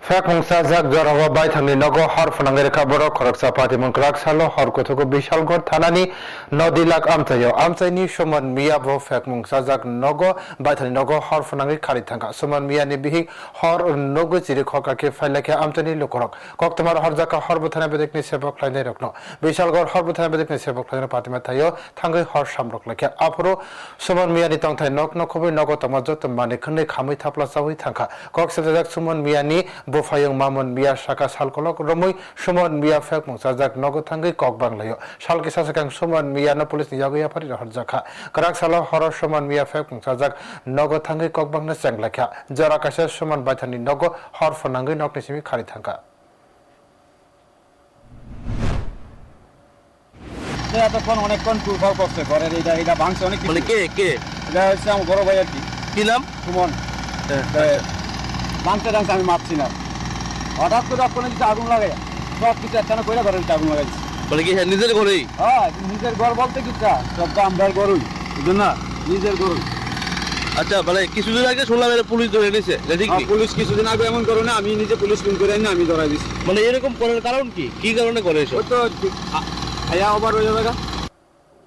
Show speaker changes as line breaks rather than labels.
Fek mungsa jak jarawa bai thangni nogo hor phunangai rekha borok khoraksa pati mungkrak salo hor kothuko bishalgor thanani nodi lak amchayo amchaini soman miya bo fek mungsa jak nogo bai thangni nogo hor phunangai khari thangka soman miya ni bihi hor nogo chiri khoka ke failake amchani lukorok koktomar hor jaka hor buthana bedekni sebok lainai rokno bishalgor hor buthana bedekni sebok lainai patima thayo thangai hor samrok lakhe apro soman miya ni tongthai nok nokobai nogo tamajot mane khne khamai thapla chawi thangka kok sebjak suman miya ni bufayong mamon miya saka salkolok romoi suman miya fek mungsajak nogo thangai kok banglayo salki sasakang suman miya no pulis ni yagoya pari rahar jakha karak salo horo suman miya fek mungsajak nogo thangai kok bangna changlakha jara kasa suman baithani nogo hor phonangai nokni simi khari thangka
সে এতক্ষণ অনেকক্ষণ টুরফাও করছে ঘরের এটা এটা ভাঙছে অনেক কিছু।
মানে কে কে
এটা হচ্ছে আমার বড় ভাই আর কি
কি নাম
সুমন ভাঙতে আমি মারছি না হঠাৎ করে কোনো কিছু আগুন লাগাই সব কিছু একখানে করে ঘরের ভিতরে আগুন লাগাইছি।
মানে কি হ্যাঁ, নিজের ঘরেই?
হ্যাঁ নিজের ঘর বলতে কি সব তো আমরার গরুই বুঝলেন না? নিজের গরু
আচ্ছা মানে কিছুদিন আগে শুনলাম এটা পুলিশ ধরে নিছে এটা কি?
পুলিশ কিছুদিন আগে এমন করে না আমি নিজে পুলিশ ফোন করে আমি ধরাই দিছি।
মানে এরকম করার কারণ কি? কি কারণে করে এসব?
ওই তো খাইয়া ওভার হয়ে যাবে।